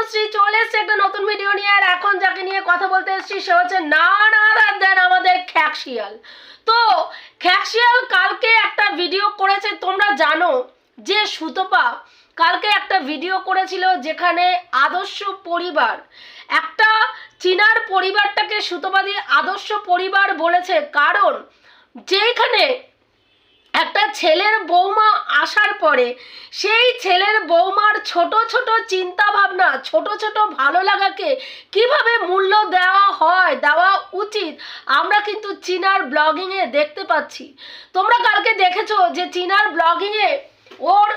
অনুশ্রী চলে এসছে একটা নতুন ভিডিও নিয়ে আর এখন যাকে নিয়ে কথা বলতে এসেছি, সে হচ্ছে না না দেন আমাদের খ্যাকশিয়াল তো খ্যাকশিয়াল কালকে একটা ভিডিও করেছে, তোমরা জানো যে সুতপা কালকে একটা ভিডিও করেছিল যেখানে আদর্শ পরিবার, একটা চীনার পরিবারটাকে সুতপাদি আদর্শ পরিবার বলেছে। কারণ যেখানে একটা ছেলের বৌমা আসার পরে সেই ছেলের বৌমার ছোট ছোট চিন্তা ভাবনা ছোট ছোট ভালো লাগাকে কীভাবে মূল্য দেওয়া হয়, দেওয়া উচিত, আমরা কিন্তু চীনার ব্লগিংয়ে দেখতে পাচ্ছি। তোমরা কালকে দেখেছ যে চীনার ব্লগিংয়ে ওর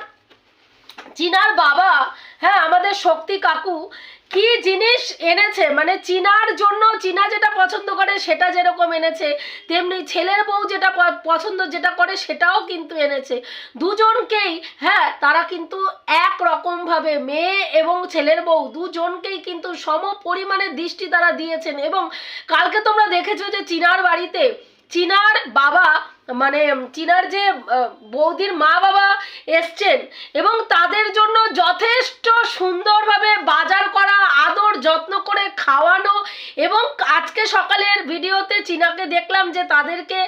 চীনার বাবা হ্যাঁ আমাদের শক্তি কাকু, কি জিনিস এনেছে? মানে চীনার জন্য, চীনা যেটা পছন্দ করে, সেটা যেরকম এনেছে, তেমনি ছেলের বউ যেটা পছন্দ যেটা করে, সেটাও কিন্তু এনেছে। দুজনকেই হ্যাঁ তারা কিন্তু এক রকমভাবে মেয়ে এবং ছেলের বউ, দুজনকেই কিন্তু সম পরিমাণে দৃষ্টি তারা দিয়েছেন। এবং কালকে তোমরা দেখেছ যে, চীনার বাড়িতে, চীনার বাবা মানে চীনার যে বৌদির মা বাবা এসছেন এবং তাদের জন্য যথেষ্ট সুন্দরভাবে বাজার করা, আদর যত্ন করে খাওয়ানো এবং আজকে সকালের ভিডিওতে চীনাকে দেখলাম যে তাদেরকে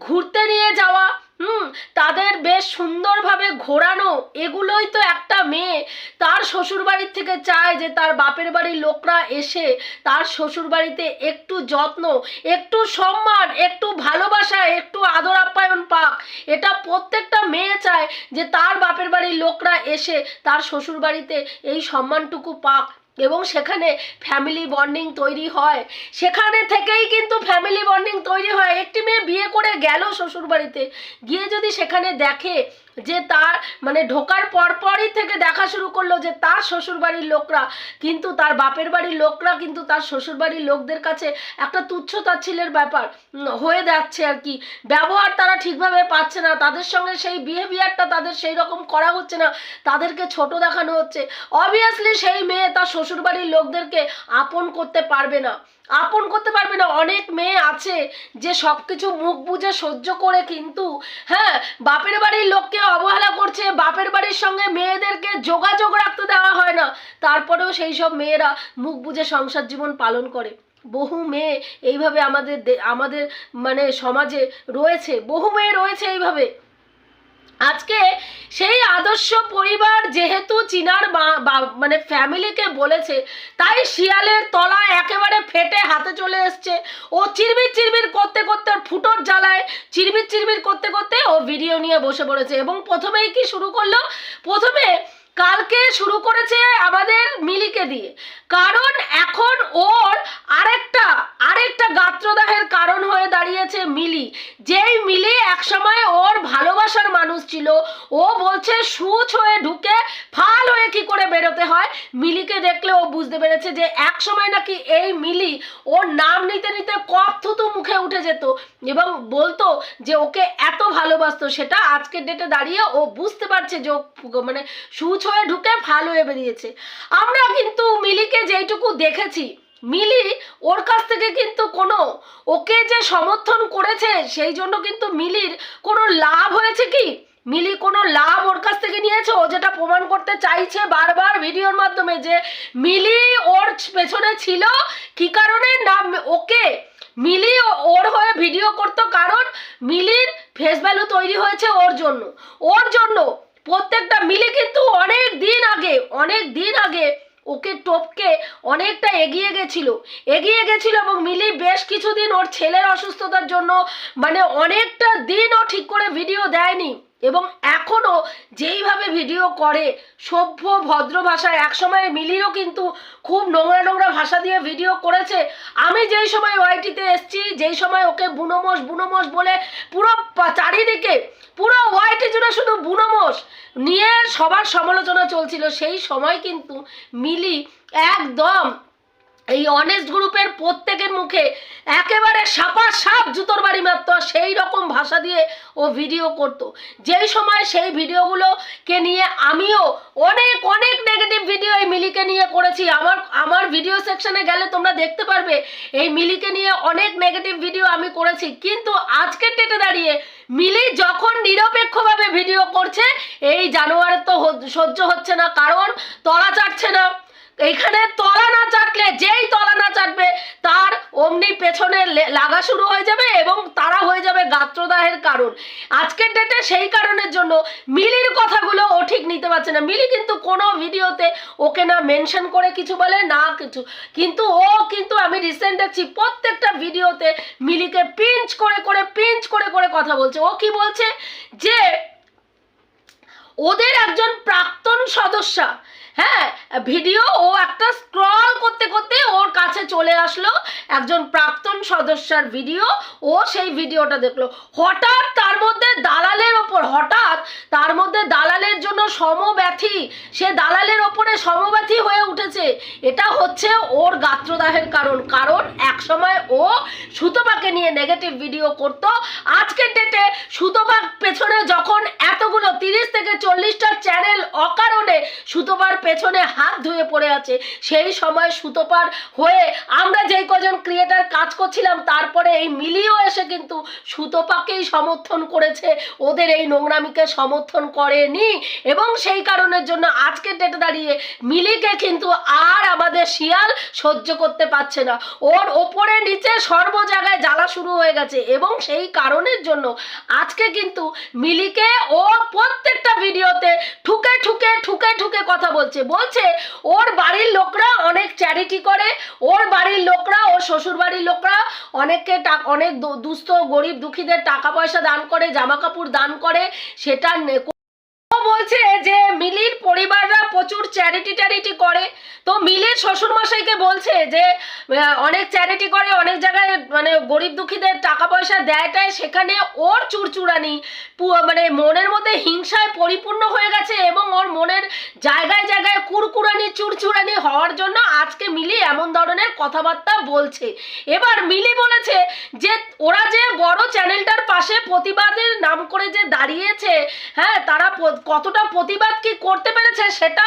ঘুরতে নিয়ে যাওয়া হুম, তাদের বেশ সুন্দরভাবে ঘোরানো, এগুলোই তো একটা মেয়ে। তার শ্বশুর বাড়ির থেকে চায় যে তার বাপের বাড়ির লোকরা এসে তার শ্বশুর বাড়িতে একটু যত্ন, একটু সম্মান, একটু ভালোবাসা, একটু আদর আপ্যায়ন পাক। এটা প্রত্যেকটা মেয়ে চায় যে তার বাপের বাড়ির লোকরা এসে তার শ্বশুর বাড়িতে এই সম্মানটুকু পাক। এবং সেখানে ফ্যামিলি বন্ডিং তৈরি হয়। সেখানে থেকেই কিন্তু ফ্যামিলি বন্ডিং তৈরি হয়। একটি মেয়ে বিয়ে করে গেল শ্বশুর বাড়িতে গিয়ে যদি সেখানে দেখে যে তার মানে ঢোকার পরপরই থেকে দেখা শুরু করল যে তার শ্বশুর বাড়ির লোকরা। কিন্তু তার বাপের বাড়ির লোকরা কিন্তু তার শ্বশুর বাড়ির লোকদের কাছে একটা তুচ্ছ তাচ্ছিলের ব্যাপার হয়ে যাচ্ছে আর কি। ব্যবহার তারা ঠিকভাবে পাচ্ছে না, তাদের সঙ্গে সেই বিহেভিয়ারটা তাদের সেই রকম করা হচ্ছে না, তাদেরকে ছোট দেখানো হচ্ছে। অবভিয়াসলি সেই মেয়ে তার শ্বশুর বাড়ির লোকদেরকে আপন করতে পারবে না। আপন করতে পারবে না, অনেক মেয়ে আছে যে সব কিছু মুখ বুঝে সহ্য করে কিন্তু হ্যাঁ বাপের বাড়ির লোককে অবহেলা করছে। বাপের বাড়ির সঙ্গে মেয়েদেরকে যোগাযোগ রাখতে দেওয়া হয় না। তারপরেও সেই সব মেয়েরা মুখ বুঝে সংসার জীবন পালন করে। বহু মেয়ে এইভাবে আমাদের আমাদের মানে সমাজে রয়েছে। বহু মেয়ে রয়েছে এইভাবে। আজকে সেই আদর্শ পরিবার যেহেতু চীনার মানে ফ্যামিলিকে বলেছে, তাই শিয়ালের তলা একেবারে ফেটে হাতে চলে এসছে। ও চিরবির চিরবির করতে করতে ফুটোর জ্বালায়, চিরবির চিরবির করতে করতে ও ভিডিও নিয়ে বসে পড়েছে এবং প্রথমেই কি শুরু করল? প্রথমে কালকে শুরু করেছে আমাদের মিলিকে দিয়ে। কারণ এখন ওর আরেকটা আরেকটা গাত্রদাহের কারণ হয়ে দাঁড়িয়েছে মিলি। যেই মিলি একসময় ওর ভালোবাসার মানুষ ছিল, ও বলছে, সুচ হয়ে ঢুকে ফাল হয়ে কি করে বেরোতে হয়? মিলিকে দেখলে ও বুঝতে পেরেছে যে এক সময় নাকি এই মিলি ওর নাম নিতে নিতে কপ থুতু মুখে উঠে যেত এবং বলতো যে ওকে এত ভালোবাসতো। সেটা আজকের ডেটে দাঁড়িয়ে ও বুঝতে পারছে যে মানে সুচ হয়ে ঢুকে ফাল হয়ে বেরিয়েছে। আমরা কিন্তু মিলিকে যেইটুকু দেখেছি মিলি ওর কাছ থেকে কিন্তু কোনো, ওকে যে সমর্থন করেছে, সেই জন্য কিন্তু মিলির কোনো লাভ হয়েছে কি? মিলি কোনো লাভ ওর কাছ থেকে নিয়েছে? ও যেটা প্রমাণ করতে চাইছে বারবার ভিডিওর মাধ্যমে যে মিলি ওর পেছনে ছিল, কি কারণে? না, ওকে মিলি ওর হয়ে ভিডিও করতো কারণ মিলির ফেস ভ্যালু তৈরি হয়েছে ওর জন্য। ওর জন্য প্রত্যেকটা মিলি কিন্তু অনেক দিন আগে, অনেক দিন আগে ওকে টপকে অনেকটা এগিয়ে গেছিল। এগিয়ে গেছিল এবং মিলি বেশ কিছুদিন ওর ছেলের অসুস্থতার জন্য মানে অনেকটা দিন ও ঠিক করে ভিডিও দেয়নি। এবং এখনও যেইভাবে ভিডিও করে, সভ্য ভদ্র ভাষায় একসময় মিলিরও কিন্তু খুব নোংরা নোংরা ভাষা দিয়ে ভিডিও করেছে। আমি যেই সময় ওয়াইটিতে এসছি, যেই সময় ওকে বুনোমোষ বুনোমোষ বলে পুরো চারিদিকে, পুরো ওয়াইটি জুড়ে শুধু বুনোমোষ নিয়ে সবার সমালোচনা চলছিল। সেই সময় কিন্তু মিলি একদম এই অনেস্ট গ্রুপের প্রত্যেকের মুখে একেবারে সাপা সাপ জুতোর বাড়ি মারত। সেই ভাষা দিয়ে ও ভিডিও করতো। যেই সময় সেই ভিডিওগুলোকে নিয়ে আমিও অনেক অনেক নেগেটিভ ভিডিও এই মিলিকে নিয়ে করেছি। আমার আমার ভিডিও সেকশনে গেলে তোমরা দেখতে পারবে, এই মিলিকে নিয়ে অনেক নেগেটিভ ভিডিও আমি করেছি। কিন্তু আজকের ডেটে দাঁড়িয়ে মিলি যখন নিরপেক্ষভাবে ভিডিও করছে, এই জানোয়ারের তো সহ্য হচ্ছে না, কারণ তলা চাটছে না। এইখানে তলা না চাটলে, যেই তলা না চাটবে, তার অমনি পেছনে লাগা শুরু হয়ে যাবে এবং তারা হয়ে যাবে গাত্রদাহের কারণ। আজকের ডেটে সেই কারণের জন্য মিলির কথাগুলো ও ঠিক নিতে পারছে না। মিলি কিন্তু কোনো ভিডিওতে ওকে না মেনশন করে কিছু বলে, না কিছু। কিন্তু ও কিন্তু আমি রিসেন্ট দেখছি, প্রত্যেকটা ভিডিওতে মিলিকে পিঞ্চ করে করে পিঞ্চ করে করে কথা বলছে। ও কি বলছে? যে ওদের একজন প্রাক্তন সদস্যা হ্যাঁ ভিডিও ও একটা স্ক্রল করতে করতে ওর কাছে চলে আসলো একজন প্রাক্তন সদস্যার ভিডিও। ও সেই ভিডিওটা দেখল। হঠাৎ তার মধ্যে দালালের ওপর, হঠাৎ তার মধ্যে দালালের জন্য সমব্যথী, সে দালালের ওপরে সমব্যথী হয়ে উঠেছে। এটা হচ্ছে ওর গাত্রদাহের কারণ। কারণ একসময় ও সুতপাকে নিয়ে নেগেটিভ ভিডিও করত। আজকের ডেটে সুতপার পেছনে যখন এতগুলো তিরিশ থেকে চল্লিশটা চ্যানেল অকারণে সুতপার পেছনে হাত ধুয়ে পড়ে আছে। সেই সময় সুতপার হয়ে আমরা যেই কজন ক্রিয়েটার কাজ করছিলাম, তারপরে এই মিলিও এসে কিন্তু সুতপাকেই সমর্থন করেছে। ওদের এই নোংরামিকে সমর্থন করেনি এবং সেই কারণের জন্য আজকে ডেটে দাঁড়িয়ে মিলিকে কিন্তু আর আমাদের শিয়াল সহ্য করতে পারছে না। ওর ওপরে নিচে সর্ব জায়গায় জ্বালা শুরু হয়ে গেছে এবং সেই কারণের জন্য আজকে কিন্তু মিলিকে ও প্রত্যেকটা ভিডিওতে ঠুকে ঠুকে ঠুকে ঠুকে কথা বলছে। বলছে ওর বাড়ির লোকরা অনেক চ্যারিটি করে, ওর বাড়ির লোকরা, ওর শ্বশুর বাড়ির লোকরা অনেককে অনেক দুস্থ, গরিব, দুঃখীদের টাকা পয়সা দান করে জামা কাপড় দান করে, সেটা বলছে যে, মিলির পরিবাররা প্রচুর চ্যারিটি ট্যারিটি করে। তো মিলির শ্বশুর মশাইকে বলছে যে অনেক চ্যারিটি করে, অনেক জায়গায় মানে গরিব দুঃখীদের টাকা পয়সা দেয় টায় সেখানে ওর চুরচুরানি মানে মনের মধ্যে হিংসায় পরিপূর্ণ হয়ে গেছে এবং ওর মনের জায়গায় জায়গায় কুরকুরানি, চুরচুরানি হওয়ার জন্য আজকে মিলি এমন ধরনের কথাবার্তা বলছে। এবার মিলি বলেছে যে, ওরা যে বড় চ্যানেলটার পাশে প্রতিবাদের নাম করে যে দাঁড়িয়েছে হ্যাঁ তারা কতটা প্রতিবাদ কি করতে পেরেছে সেটা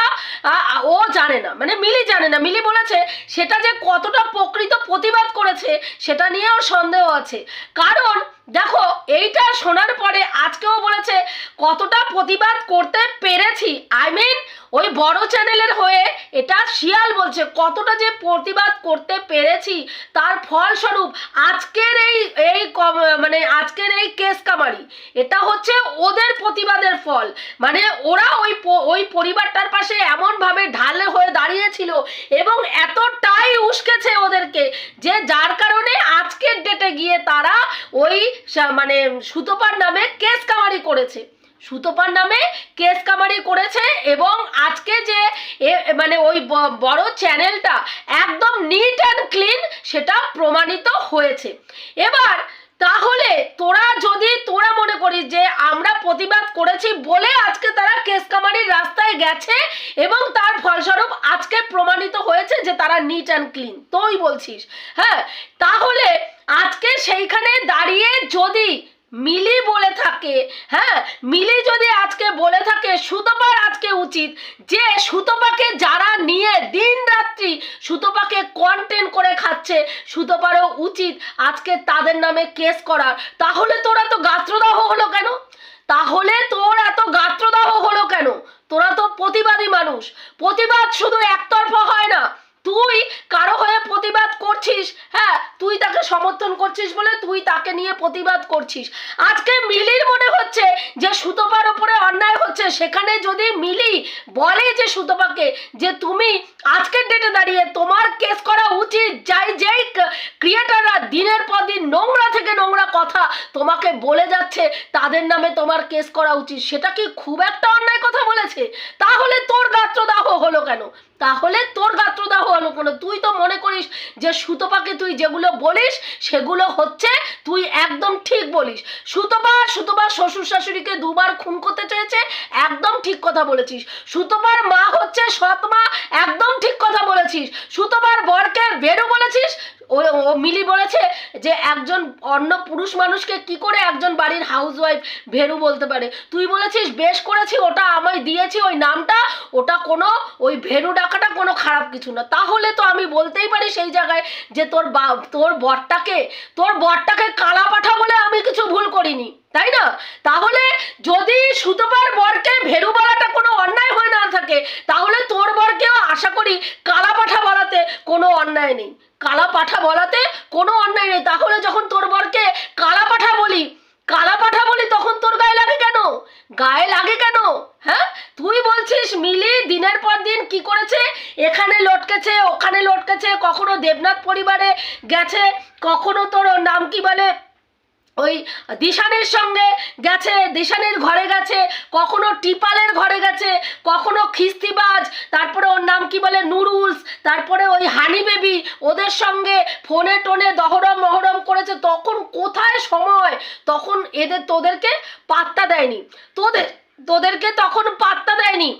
ও জানে না। মানে মিলি জানে না। মিলি বলেছে, সেটা যে কতটা প্রকৃত প্রতিবাদ করেছে, সেটা নিয়েও সন্দেহ আছে। কারণ দেখো এইটা শোনার পরে আজকেও বলেছে কতটা প্রতিবাদ করতে পেরেছি। আই মিন ওই বড় চ্যানেলের হয়ে এটা শিয়াল বলছে, কতটা যে প্রতিবাদ করতে পেরেছি। তার ফলস্বরূপ আজকের এই এই মানে আজকের এই কেস কামারি, এটা হচ্ছে ওদের প্রতিবাদের ফল। মানে ওরা ওই ওই পরিবারটার পাশে এমনভাবে ঢালে হয়ে দাঁড়িয়েছিল এবং এতটাই উস্কেছে ওদেরকে যে যার কারণে আজকের ডেটে গিয়ে তারা ওই মানে সুতোপার নামে কেস কামারি করেছে। সুতোপার নামে কেস কামারি করেছে এবং আজকে যে মানে ওই বড় চ্যানেলটা একদম নিট অ্যান্ড ক্লিন সেটা প্রমাণিত হয়েছে। এবার তাহলে তোরা যদি, তোরা মনে করিস যে আমরা প্রতিবাদ করেছি বলে আজকে তারা কেস কামারির রাস্তায় গেছে এবং তার ফলস্বরূপ আজকে প্রমাণিত হয়েছে যে তারা নিট অ্যান্ড ক্লিন তুই বলছিস। হ্যাঁ তাহলে আজকে সেইখানে দাঁড়িয়ে যদি মিলি বলে থাকে হ্যাঁ? মিলি যদি আজকে বলে থাকে, সুতপার আজকে উচিত যে সুতপাকে যারা নিয়ে দিন রাত্রি সুতপাকে কন্টেন্ট করে খাচ্ছে, সুতপারও উচিত আজকে তাদের নামে কেস করার। তাহলে তোরা তো গাত্রদাহ হলো কেন? তাহলে তোর এত গাত্রদাহ হলো কেন? তোরা তো প্রতিবাদী মানুষ। প্রতিবাদ শুধু একতরফা হয় না। তুই কারও হয়ে প্রতিবাদ করছিস? হ্যাঁ তুই তাকে সমর্থন করছিস বলে তুই তাকে নিয়ে প্রতিবাদ করছিস। আজকে মিলির মনে হচ্ছে যে সুতপার ওপরে অন্যায় হচ্ছে। সেখানে যদি মিলি বলে যে সুতপাকে যে তুমি আজকের ডেটে দাঁড়িয়ে তোমার কেস করা উচিত, যাই যেই ক্রিয়েটাররা দিনের পর দিন নোংরা থেকে নোংরা কথা তোমাকে বলে যাচ্ছে, তাদের নামে তোমার কেস করা উচিত। সেটা কি খুব একটা অন্যায় কথা বলেছে? তাহলে তোর গাত্রদাহ হলো কেন? তাহলে তোর গাত্রদাহ অনুকূল। তুই তো মনে করিস যে সুতপাকে তুই যেগুলো বলিস, সেগুলো হচ্ছে তুই একদম ঠিক বলিস। সুতপা, সুতপার শ্বশুর শাশুড়িকে দুবার খুন করতে চেয়েছে, একদম ঠিক কথা বলেছিস। সুতপার মা হচ্ছে সৎ মা, একদম ঠিক কথা বলেছিস। সুতপার বরকে বেরো বলেছিস ও মিলি বলেছে যে একজন অন্য পুরুষ মানুষকে কি করে একজন বাড়ির হাউস ওয়াইফ ভেরু বলতে পারে? তুই বলেছিস, বেশ করেছি, ওটা আমায় দিয়েছি ওই নামটা, ওটা কোনো, ওই ভেরু ডাকাটা কোনো খারাপ কিছু না। তাহলে তো আমি বলতেই পারি সেই জায়গায় যে তোর বা, তোর বরটাকে তোর বরটাকে কালা পাঠা বলে আমি কিছু ভুল করিনি, তাই না? তাহলে যদি সুতপার বরকে ভেরু বলাটা কোনো অন্যায় হয়ে না থাকে, তাহলে তোর বরকেও আশা করি কালা অন্যায় নেই। কালা পাঠা বলাতে কোনো অন্যায় নেই। তাহলে যখন তোর বরকে কালা পাঠা বলি কালা পাঠা বলি তখন তোর গায়ে লাগে কেন? গায়ে লাগে কেন? হ্যাঁ? তুই বলছিস মিলি দিনের পর দিন কি করেছে? এখানে লটকেছে, ওখানে লটকেছে, কখনো দেবনাথ পরিবারে গেছে, কখনো তোর নাম কি বলে? ওই দিশানির সঙ্গে গেছে, দিশানির ঘরে গেছে, কখনো টিপালের ঘরে গেছে, কখনো খিস্তিবাজ, তারপরে ওর নাম কি বলে, নুরুলস, তারপরে ওই হানি বেবি, ওদের সঙ্গে ফোনে টোনে দহরম মহরম করেছে, তখন কোথায় সময়? তখন এদের তোদেরকে পাত্তা দেয়নি। তোদের, তোদেরকে তখন পাত্তা দেয়নি।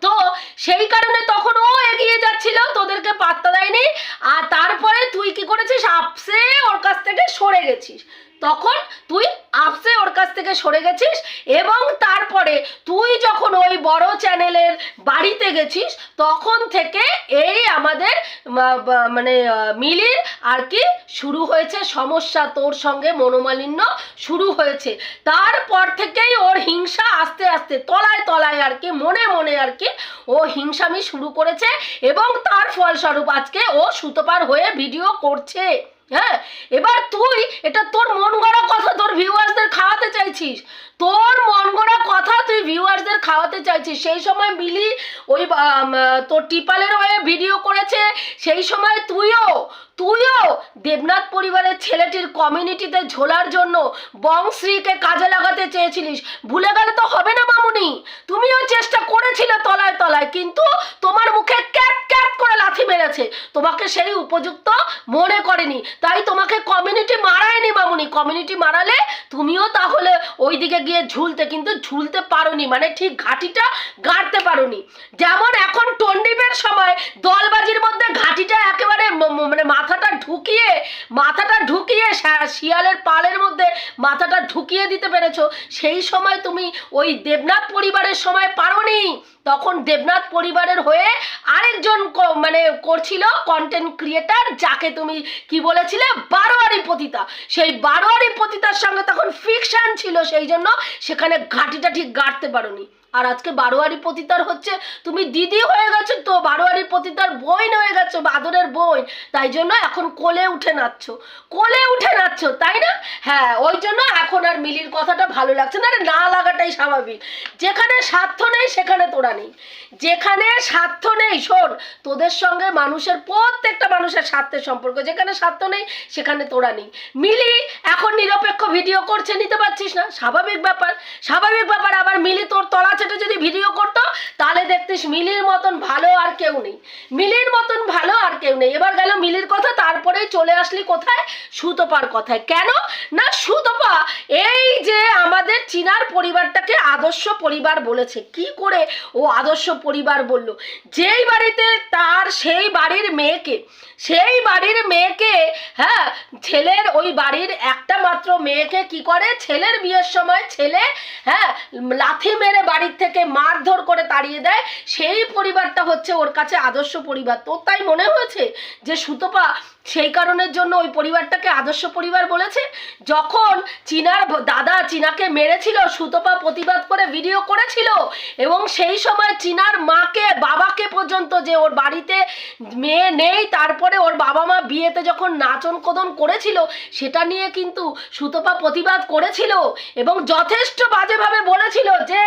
তো সেই কারণে তখন ও এগিয়ে যাচ্ছিল, তোদেরকে পাত্তা দেয়নি, আর তারপরে তুই কি করেছিস? আপসে ওর কাছ থেকে সরে গেছিস। তখন তুই আপসে ওর কাছ থেকে সরে গেছিস এবং তারপরে তুই যখন ওই বড় চ্যানেলের বাড়িতে গেছিস, তখন থেকে এই আমাদের মানে মিলির আর কি শুরু হয়েছে সমস্যা। তোর সঙ্গে মনোমালিন্য শুরু হয়েছে। তারপর থেকেই ওর হিংসা আস্তে আস্তে, তলায় তলায় আর কি, মনে মনে আর কি ও হিংসামি শুরু করেছে এবং তার ফলস্বরূপ আজকে ও সুতোপার হয়ে ভিডিও করছে। হ্যাঁ এবার তুই এটা তোর মন গড়া কথা তোর ভিউয়ার্সদের খাওয়াতে চাইছিস। তোর মন গড়া কথা তুই ভিউয়ার্সদের খাওয়াতে চাইছিস। সেই সময় মিলি ওই তোর টিপালের হয়ে ভিডিও করেছে। সেই সময় তুইও তুইও দেবনাথ পরিবারের ছেলেটির কমিউনিটিতে ঝোলার জন্য বংশ্রীকে কাজে লাগাতে চেয়েছিলিস। ভুলে গেলে তো হবে না মামুনি। তুমিও চেষ্টা করেছিলে তলায় তলায়, কিন্তু তোমার মুখে ক্যাট ক্যাট করে লাথি মেরেছে। তোমাকে সেই উপযুক্ত মনে করেনি। তাই তোমাকে কমিউনিটি মারায়নি মামুনি। কমিউনিটি মারালে তুমিও তাহলে ওইদিকে গিয়ে ঝুলতে, কিন্তু ঝুলতে পারোনি। মানে ঠিক ঘাটিটা গাড়তে পারোনি। যেমন এখন টন্ডিপের সময় দলবাজির মধ্যে ঘাটিটা একেবারে মানে মাথাটা ঢুকিয়ে মাথাটা ঢুকিয়ে শিয়ালের পালের মধ্যে মাথাটা ঢুকিয়ে দিতে পেরেছ। সেই সময় তুমি ওই দেবনাথ পরিবারের সময় পারোনি। তখন দেবনাথ পরিবারের হয়ে আরেকজন মানে করছিল কন্টেন্ট ক্রিয়েটার যাকে তুমি কি বলেছিলে? বারোয়ারি পতিতা। সেই বারোয়ারি পতিতার সঙ্গে তখন ফিকশন ছিল, সেই জন্য সেখানে ঘাটিটা ঠিক গাড়তে পারোনি। আর আজকে বারোয়ারি পতিতার হচ্ছে, তুমি দিদি হয়ে গেছো তো, বারোয়ারি পতিতার বোন হয়ে গেছো, বাদরের বোন। তাই জন্য এখন কোলে উঠে নাচছ। কোলে উঠে নাচছ, তাই না? হ্যাঁ ওই জন্য এখন আর মিলির কথাটা ভালো লাগছে না না লাগাটাই স্বাভাবিক। যেখানে স্বার্থ নেই, সেখানে তোরা নেই। যেখানে স্বার্থ নেই, শোন, তোদের সঙ্গে মানুষের, প্রত্যেকটা মানুষের স্বার্থের সম্পর্ক, যেখানে স্বার্থ নেই, সেখানে তোরা নেই। মিলি এখন নিরপেক্ষ ভিডিও করছে, নিতে পারছিস না? স্বাভাবিক ব্যাপার। স্বাভাবিক ব্যাপার, আবার মিলি তোর তলা চেটে যদি ভিডিও করতো, তাহলে দেখতিস মিলির মতন ভালো আর কেউ নেই। মিলির মতন ভালো আর কেউ নেই। এবার গেল মিলির কথা, তারপরেই চলে আসলি কোথায়? সুতোপার কথায়। কেন? না, সুতোপা এই যে আমাদের চিনার পরিবারটাকে আদর্শ পরিবার বলেছে। কি করে ও আদর্শ পরিবার বলল? যেই বাড়িতে তার সেই বাড়ির মেয়েকে, সেই বাড়ির মেয়েকে হ্যাঁ ছেলের ওই বাড়ির একটা মাত্র মেয়েকে কি করে? ছেলের বিয়ের সময় ছেলে হ্যাঁ লাথি মেরে বাড়ির থেকে মারধর করে তাড়িয়ে দেয়, সেই পরিবারটা হচ্ছে ওর কাছে আদর্শ পরিবার। তোর তাই মনে হয়েছে যে সুতপা সেই কারণের জন্য ওই পরিবারটাকে আদর্শ পরিবার বলেছে। যখন চীনার দাদা চীনাকে মেরেছিল, সুতপা প্রতিবাদ করে ভিডিও করেছিল, এবং সেই সময় চীনার মাকে, বাবাকে পর্যন্ত যে ওর বাড়িতে মেয়ে নেই, তারপরে ওর বাবা মা বিয়েতে যখন নাচন কদন করেছিল, সেটা নিয়ে কিন্তু সুতপা প্রতিবাদ করেছিল, এবং যথেষ্ট বাজেভাবে বলেছিল যে,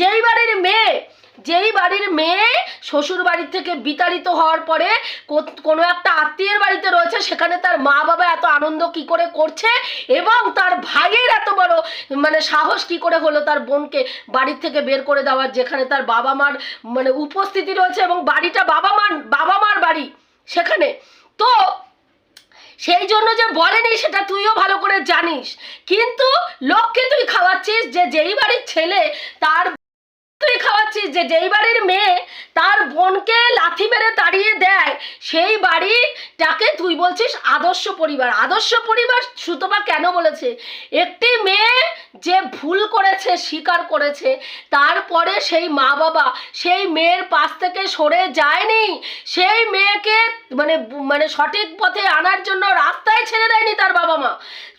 যেই বাড়ির মেয়ে যেই বাড়ির মেয়ে শ্বশুর বাড়ির থেকে বিতাড়িত হওয়ার পরে কোনো একটা আত্মীয়ের বাড়িতে রয়েছে, সেখানে তার মা বাবা এত আনন্দ কি করে করছে এবং তার ভাইয়ের এত বড় মানে সাহস কি করে হলো তার বোনকে বাড়ির থেকে বের করে দেওয়ার, যেখানে তার বাবা মার মানে উপস্থিতি রয়েছে এবং বাড়িটা বাবা মার বাবা মার বাড়ি সেখানে। তো সেই জন্য যে বলেনি সেটা তুইও ভালো করে জানিস। কিন্তু লোককে তুই খাওয়াচ্ছিস যে যেই বাড়ির ছেলে তার তুই খাওয়াচ্ছিস যে যেই বাড়ির মেয়ে তার বোনকে লাথি মেরে তাড়িয়ে দেয়, সেই বাড়িটাকে তুই বলছিস আদর্শ পরিবার। আদর্শ পরিবার সুতপা কেন বলেছে? একটি মেয়ে যে ভুল করেছে, স্বীকার করেছে, তারপরে সেই মা বাবা সেই মেয়ের পাশ থেকে সরে যায়নি, সেই মেয়েকে মানে মানে সঠিক পথে আনার জন্য রাস্তায় ছেড়ে দেয়নি তার বাবা মা।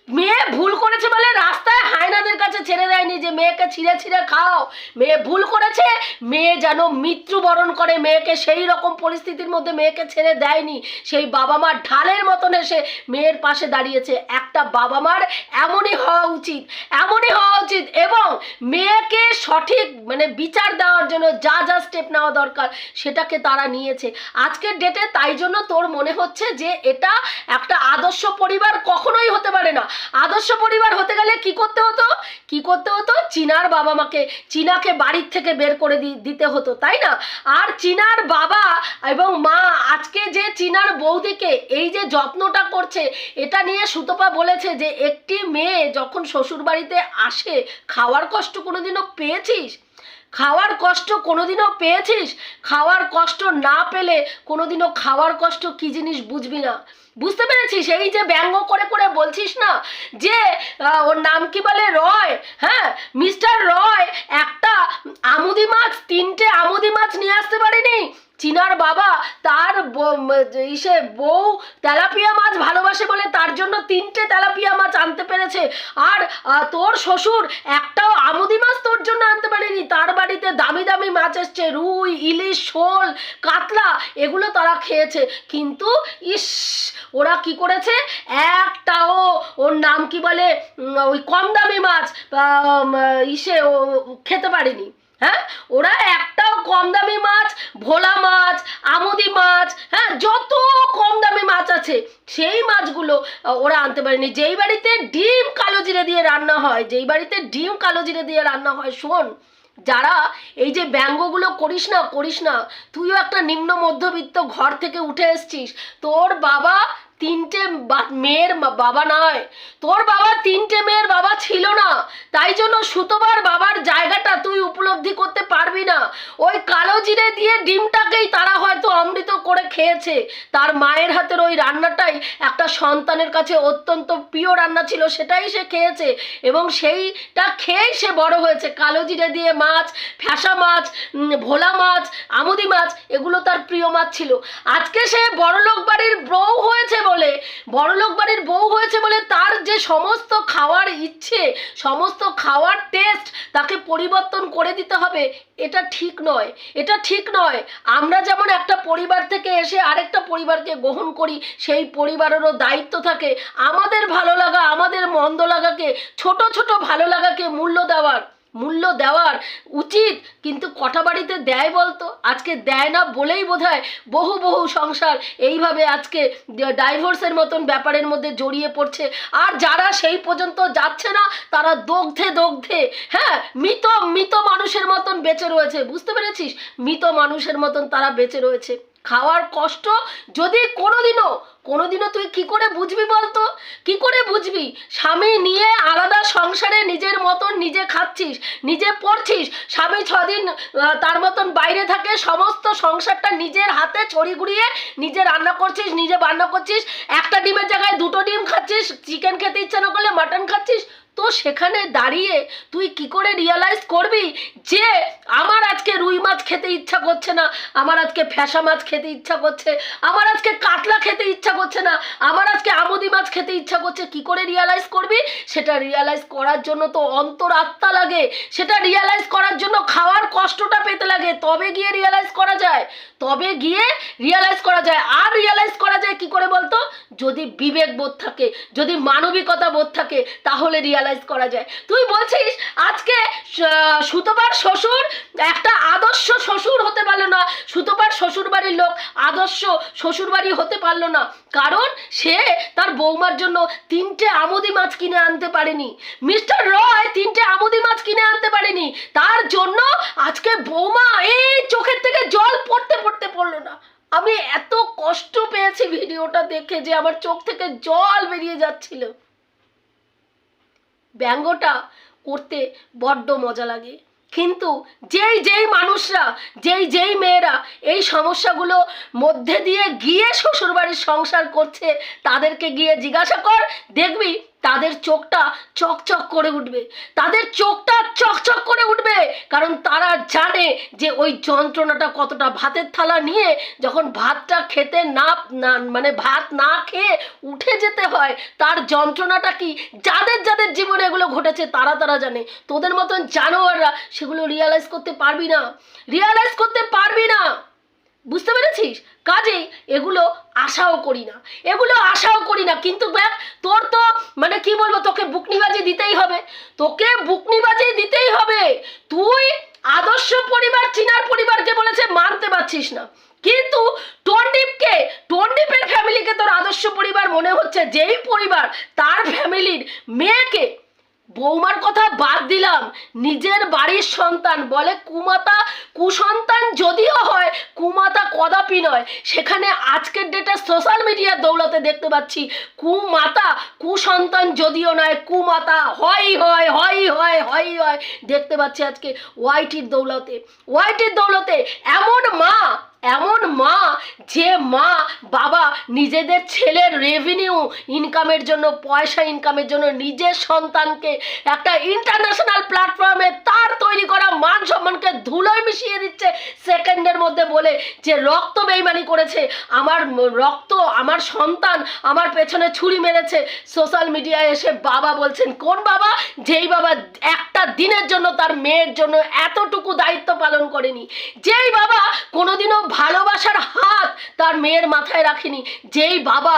মেয়ে ভুল করেছে বলে রাস্তায় হায়নাদের কাছে ছেড়ে দেয়নি যে মেয়েকে ছিঁড়ে ছিঁড়ে খাও। মেয়ে ভুল করেছে, মেয়ে যেন মৃত্যুবরণ করে, মেয়েকে সেই রকম পরিস্থিতির মধ্যে মেয়েকে ছেড়ে দেয়নি। সেই বাবা মার ঢালের মতন এসে মেয়ের পাশে দাঁড়িয়েছে। একটা বাবা মার এমনই হওয়া উচিত, এমনই হওয়া উচিত এবং মেয়েকে সঠিক মানে বিচার দেওয়ার জন্য যা যা স্টেপ নেওয়া দরকার সেটাকে তারা নিয়েছে। আজকের ডেটে তাই জন্য তোর মনে হচ্ছে যে এটা একটা আদর্শ পরিবার কখনোই হতে পারে না। আদর্শ পরিবার হতে গেলে কি করতে হতো? কি করতে হতো? চীনার বাবা মাকে, চীনাকে বাড়ির থেকে বের করে দিতে হতো, তাই না? আর চীনার বাবা এবং মা, আজকে যে চীনার বৌদিকে এই যে যত্নটা করছে, এটা নিয়ে সুতপা বলেছে যে, একটি মেয়ে যখন শ্বশুর বাড়িতে আসে, খাওয়ার কষ্ট কোনোদিনও পেয়েছিস? খাওয়ার কষ্ট কোনোদিনও পেয়েছিস? খাওয়ার কষ্ট না পেলে কোনোদিনও খাওয়ার কষ্ট কি জিনিস বুঝবি না। বুঝতে পেরেছিস? এই যে ব্যঙ্গ করে করে বলছিস না যে ওর নাম কি বলে? রয়। হ্যাঁ? মিস্টার রয় একটা আমুদি মাছ, তিনটে আমুদি মাছ নিয়ে আসতে পারেনি। চিনার বাবা তার ইসে বউ তেলাপিয়া মাছ ভালোবাসে বলে তার জন্য তিনটে তেলাপিয়া মাছ আনতে পেরেছে। আর তোর শ্বশুর একটাও আমুদি মাছ তোর জন্য আনতে বাড়িতে দামি দামি মাছ এসছে, রুই, ইলিশ, শোল, কাতলা, এগুলো তারা খেয়েছে। কিন্তু ইস, ওরা কি করেছে? একটাও, ওর নাম কি বলে? ওই কম দামি মাছ ইসে, ও, খেতে পারেনি। হ্যাঁ? ওরা একটাও কম দামি মাছ, ভোলা মাছ, আমুদি মাছ হ্যাঁ যত কম দামি মাছ আছে, সেই মাছগুলো ওরা আনতে পারেনি। যেই বাড়িতে ডিম কালো জিরে দিয়ে রান্না হয়, যেই বাড়িতে ডিম কালো জিরে দিয়ে রান্না হয়, শোন যারা এই যে ব্যঙ্গগুলো করিস না করিস না, তুইও একটা নিম্ন মধ্যবিত্ত ঘর থেকে উঠে এসছিস। তোর বাবা তিনটে মেয়ের বাবা নয়। তোর বাবা তিনটে মেয়ের বাবা ছিল না। তাই জন্য সুতোবার বাবার জায়গাটা তুই উপলব্ধি করতে পারবি ওই কালো জিরে দিয়ে ডিমটাকেই তারা হয়তো অমৃত করে খেয়েছে। তার মায়ের হাতের ওই রান্নাটাই একটা সন্তানের কাছে অত্যন্ত প্রিয় রান্না ছিল, সেটাই সে খেয়েছে। এবং সেইটা খেয়েই সে বড় হয়েছে। কালো জিরে দিয়ে মাছ, ফ্যাসা মাছ ভোলা মাছ, আমুদি মাছ, এগুলো তার প্রিয় মাছ ছিল। আজকে সে বড়লোক বাড়ির বউ হয়েছে বলে, বড়লোক বাড়ির বউ হয়েছে বলে তার যে সমস্ত খাওয়ার ইচ্ছে, সমস্ত খাওয়ার টেস্ট তাকে পরিবর্তন করে দিতে হবে এটা ঠিক নয়, এটা ঠিক নয়। আমরা যেমন একটা পরিবার থেকে এসে আরেকটা পরিবারকে গ্রহণ করি, সেই পরিবারেরও দায়িত্ব থাকে। আমাদের ভালো লাগা, আমাদের মন্দ লাগাকে, ছোট ছোট ভালো লাগাকে মূল্য দেওয়ার। মূল্য দেওয়ার উচিত, কিন্তু কটা বাড়িতে দেয় বলতো? আজকে দেয় না বলেই বোধহয় বহু বহু সংসার এইভাবে আজকে ডাইভোর্সের মতন ব্যাপারের মধ্যে জড়িয়ে পড়ছে। আর যারা সেই পর্যন্ত যাচ্ছে না, তারা দগ্ধে দগ্ধে হ্যাঁ মৃত মৃত মানুষের মতন বেঁচে রয়েছে। বুঝতে পেরেছিস? মৃত মানুষের মতন তারা বেঁচে রয়েছে। খাওয়ার কষ্ট যদি কোনোদিনও কোনোদিনও তুই কি করে বুঝবি বলতো? কি করে বুঝবি? স্বামী নিয়ে আলাদা সংসারে নিজের মতন নিজে খাচ্ছিস, নিজে পড়ছিস, স্বামী ছদিন তার মতন বাইরে থাকে, সমস্ত সংসারটা নিজের হাতে ছড়ি ঘুরিয়ে নিজে রান্না করছিস, নিজে রান্না করছিস, একটা ডিমের জায়গায় দুটো ডিম খাচ্ছিস, চিকেন খেতে ইচ্ছা না করলে মাটন খাচ্ছিস তো সেখানে দাঁড়িয়ে তুই কি করে রিয়ালাইজ করবি যে আমার আজকে রুই মাছ খেতে ইচ্ছা করছে না, আমার আজকে ফ্যাসা মাছ খেতে ইচ্ছা করছে, আমার আজকে কাতলা খেতে ইচ্ছা করছে না, আমার আজকে আমুদি মাছ খেতে ইচ্ছা করছে, কি করে রিয়ালাইজ করবি? সেটা রিয়ালাইজ করার জন্য তো অন্তর আত্মা লাগে, সেটা রিয়ালাইজ করার জন্য খাওয়ার কষ্টটা পেতে লাগে, তবে গিয়ে রিয়ালাইজ করা যায়, তবে গিয়ে রিয়ালাইজ করা যায়, আর রিয়ালাইজ করা যায় কি করে বলতো? যদি বিবেক বোধ থাকে, যদি মানবিকতা বোধ থাকে, তাহলে রিয়ালাইজ করা যায়। তুই বলছিস, আজকে সুতপার শ্বশুর একটা আদর্শ শ্বশুর হতে পারল না। সুতপার শ্বশুর বাড়ির লোক আদর্শ শ্বশুর বাড়ি হতে পারল না। কারণ সে তার বৌমার জন্য তিনটে আমোদি মাছ কিনে আনতে পারেনি। মিস্টার রয় তিনটে আমোদি মাছ কিনে আনতে পারেনি। তার জন্য আজকে বৌমা এই চোখের থেকে জল পড়তে পড়তে পড়ল না। আমি এত কষ্ট পেয়েছি ভিডিওটা দেখে যে আমার চোখ থেকে জল বেরিয়ে যাচ্ছিল। ব্যঙ্গটা করতে বড্ড মজা লাগে। কিন্তু যেই যেই মানুষরা, যেই যেই মেয়েরা এই সমস্যাগুলো মধ্যে দিয়ে গিয়ে শ্বশুরবাড়ির সংসার করছে, তাদেরকে গিয়ে জিজ্ঞাসা কর, দেখবি তাদের চোখটা চকচক করে উঠবে। তাদের চোখটা চকচক করে উঠবে। কারণ তারা জানে যে ওই যন্ত্রণাটা কতটা ভাতের থালা নিয়ে যখন ভাতটা খেতে না মানে ভাত না খেয়ে উঠে যেতে হয়, তার যন্ত্রণাটা কি? যাদের যাদের জীবনে এগুলো ঘটেছে, তারা তারা জানে। তোদের মতন জানোয়াররা সেগুলো রিয়ালাইজ করতে পারবি না। রিয়ালাইজ করতে পারবি না। বুঝতে পেরেছিস? কাজেই এগুলো আশাও করি না। এগুলো আশাও করি না। কিন্তু দেখ, তোর তো মানে কি বলব, তোকে বুকনি বুকনিবাজি দিতেই হবে। তোকে বুকনিবাজি দিতেই হবে। তুই আদর্শ পরিবার, চিনার পরিবারকে বলেছে মানতে পারছিস না। কিন্তু টন্ডিপকে টন্ডিপের ফ্যামিলিকে তোর আদর্শ পরিবার মনে হচ্ছে, যেই পরিবার তার ফ্যামিলির মেয়েকে বৌমার কথা বাদ দিলাম। নিজের বাড়ির সন্তান বলে কুমাতা কুসন্তান যদিও হয়, কুমাতা কদাপি নয়। সেখানে আজকের ডেটে সোশ্যাল মিডিয়ার দৌলতে দেখতে পাচ্ছি, কুমাতা কুসন্তান যদিও নয়, কুমাতা হয় হয় হয় হয় হয় হয়। দেখতে পাচ্ছি আজকে ওয়াইটির দৌলতে। ওয়াইটির দৌলতে এমন মা এমন মা যে মা বাবা নিজেদের ছেলের রেভিনিউ ইনকামের জন্য, পয়সা ইনকামের জন্য নিজের সন্তানকে একটা ইন্টারন্যাশনাল প্ল্যাটফর্মে তার তৈরি করা মান সম্মানকে ধুলোয় মিশিয়ে দিচ্ছে। সেকেন্ডের মধ্যে বলে যে, রক্ত বেইমানি করেছে। আমার রক্ত, আমার সন্তান আমার পেছনে ছুরি মেরেছে। সোশ্যাল মিডিয়ায় এসে বাবা বলছেন, কোন বাবা? যেই বাবা একটা দিনের জন্য তার মেয়ের জন্য এতটুকু দায়িত্ব পালন করেনি। যেই বাবা কোনোদিনও ভালোবাসার হাত তার মেয়ের মাথায় রাখেনি। যেই বাবা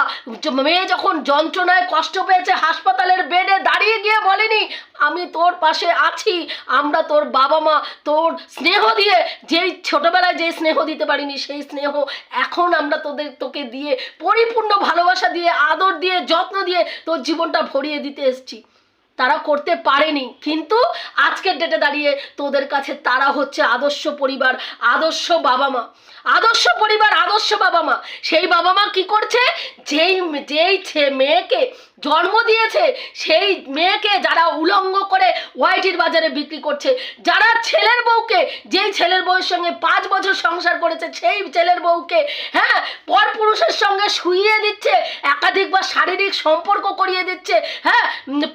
মেয়ে যখন যন্ত্রণায় কষ্ট পেয়েছে, হাসপাতালের বেডে দাঁড়িয়ে গিয়ে বলেনি, আমি তোর পাশে আছি, আমরা তোর বাবা মা, তোর স্নেহ দিয়ে যেই ছোটবেলায় যেই স্নেহ দিতে পারিনি, সেই স্নেহ এখন আমরা তোদের, তোকে দিয়ে পরিপূর্ণ ভালোবাসা দিয়ে, আদর দিয়ে, যত্ন দিয়ে তোর জীবনটা ভরিয়ে দিতে এসছি। তারা করতে পারেনি। কিন্তু আজকের ডেটে দাঁড়িয়ে তোদের কাছে তারা হচ্ছে আদর্শ পরিবার, আদর্শ বাবা মা আদর্শ পরিবার, আদর্শ বাবা মা সেই বাবা মা কি করছে? যেই যেই মেয়েকে জন্ম দিয়েছে সেই মেয়েকে যারা উলঙ্গ করে ওয়াইটির বাজারে বিক্রি করছে, যারা ছেলের বউকে, যেই ছেলের বউয়ের সঙ্গে পাঁচ বছর সংসার করেছে, সেই ছেলের বউকে হ্যাঁ পরপুরুষের সঙ্গে শুইয়ে দিচ্ছে একাধিকবার শারীরিক সম্পর্ক করিয়ে দিচ্ছে হ্যাঁ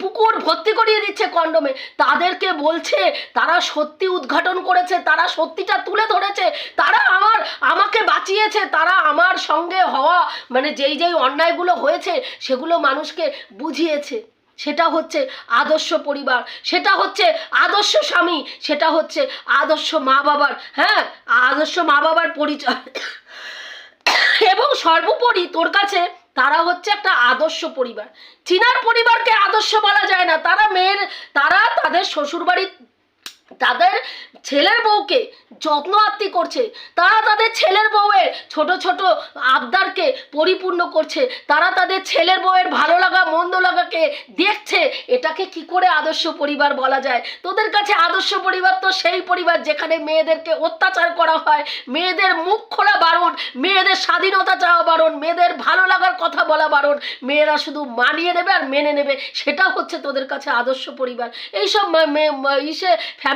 পুকুর ভর্তি করিয়ে দিচ্ছে কন্ডমে, তাদেরকে বলছে, তারা সত্যি উদ্ঘাটন করেছে, তারা সত্যিটা তুলে ধরেছে, তারা আমার, আমাকে বাঁচিয়েছে, তারা আমার সঙ্গে হওয়া মানে যেই যেই অন্যায়গুলো হয়েছে, সেগুলো মানুষকে বুঝিয়েছে। সেটা হচ্ছে আদর্শ পরিবার, সেটা হচ্ছে আদর্শ স্বামী, সেটা হচ্ছে আদর্শ মা বাবার হ্যাঁ? আদর্শ মা বাবার পরিচয়। এবং সর্বোপরি তোর কাছে তারা হচ্ছে একটা আদর্শ পরিবার। চীনার পরিবারকে আদর্শ বলা যায় না। তারা মেয়ের, তারা তাদের শ্বশুরবাড়ির তাদের ছেলের বউকে যত্ন আত্মি করছে। তারা তাদের ছেলের বউয়ের ছোট ছোট আবদারকে পরিপূর্ণ করছে। তারা তাদের ছেলের বউয়ের ভালো লাগা, মন্দ লাগাকে দেখছে। এটাকে কি করে আদর্শ পরিবার বলা যায়? তোদের কাছে আদর্শ পরিবার তো সেই পরিবার যেখানে মেয়েদেরকে অত্যাচার করা হয়। মেয়েদের মুখ খোলা বারণ, মেয়েদের স্বাধীনতা চাওয়া বারণ, মেয়েদের ভালো লাগার কথা বলা বারণ, মেয়েরা শুধু মানিয়ে নেবে আর মেনে নেবে। সেটা হচ্ছে তোদের কাছে আদর্শ পরিবার। এইসব ইসে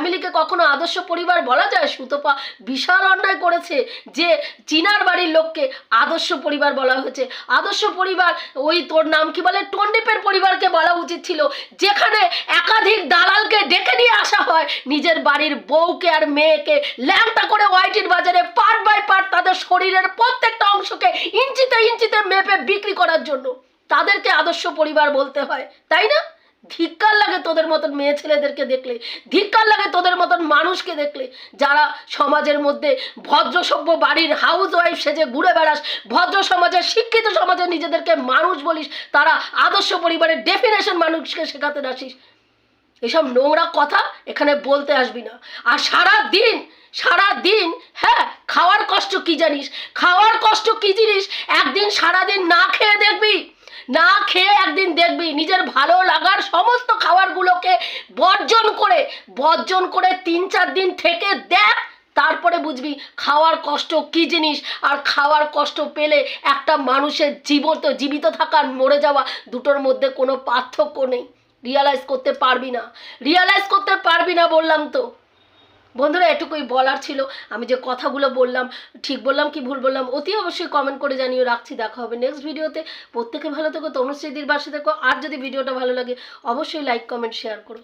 ফ্যামিলিকে কখনো আদর্শ পরিবার বলা যায়? সুতপা বিশাল অন্যায় করেছে যে চীনার বাড়ির লোককে আদর্শ পরিবার বলা হয়েছে। আদর্শ পরিবার, ওই তোর নাম কি বলে? টন্ডিপের পরিবারকে বলা উচিত ছিল, যেখানে একাধিক দালালকে ডেকে নিয়ে আসা হয়। নিজের বাড়ির বউকে আর মেয়েকে ল্যাংটা করে ওয়াইটির বাজারে পার্ট বাই পার্ট তাদের শরীরের প্রত্যেকটা অংশকে ইঞ্চিতে ইঞ্চিতে মেপে বিক্রি করার জন্য। তাদেরকে আদর্শ পরিবার বলতে হয়, তাই না? ধিক্কার লাগে তোদের মতন মেয়ে ছেলেদেরকে দেখলে, ধিক্কার লাগে তোদের মতন মানুষকে দেখলে, যারা সমাজের মধ্যে ভদ্র সভ্য বাড়ির হাউস ওয়াইফ সেজে ঘুরে বেড়াস, ভদ্র সমাজের শিক্ষিত সমাজে নিজেদেরকে মানুষ বলিস, তারা আদর্শ পরিবারের ডেফিনেশন মানুষকে শেখাতে আসিস এসব নোংরা কথা এখানে বলতে আসবি না। আর সারা দিন সারা দিন হ্যাঁ খাওয়ার কষ্ট কি জানিস? খাওয়ার কষ্ট কি জিনিস? একদিন সারা দিন না খেয়ে দেখবি। না খেয়ে একদিন দেখবি নিজের ভালো লাগার সমস্ত খাবারগুলোকে বর্জন করে বর্জন করে তিন চার দিন থেকে দেখ, তারপরে বুঝবি খাওয়ার কষ্ট কি জিনিস। আর খাওয়ার কষ্ট পেলে একটা মানুষের জীবত জীবিত থাকার মরে যাওয়া দুটোর মধ্যে কোনো পার্থক্য নেই। রিয়ালাইজ করতে পারবি না। রিয়ালাইজ করতে পারবি না বললাম তো। বন্ধুরা, এটুকুই বলার ছিল। আমি যে কথাগুলো বললাম, ঠিক বললাম কি ভুল বললাম, অতি অবশ্যই কমেন্ট করে জানিয়ে রাখছি, দেখা হবে নেক্সট ভিডিওতে প্রত্যেকে ভালো থেকো তনুশ্রীদির বাসে থেকো। আর যদি ভিডিওটা ভালো লাগে, অবশ্যই লাইক কমেন্ট শেয়ার করো।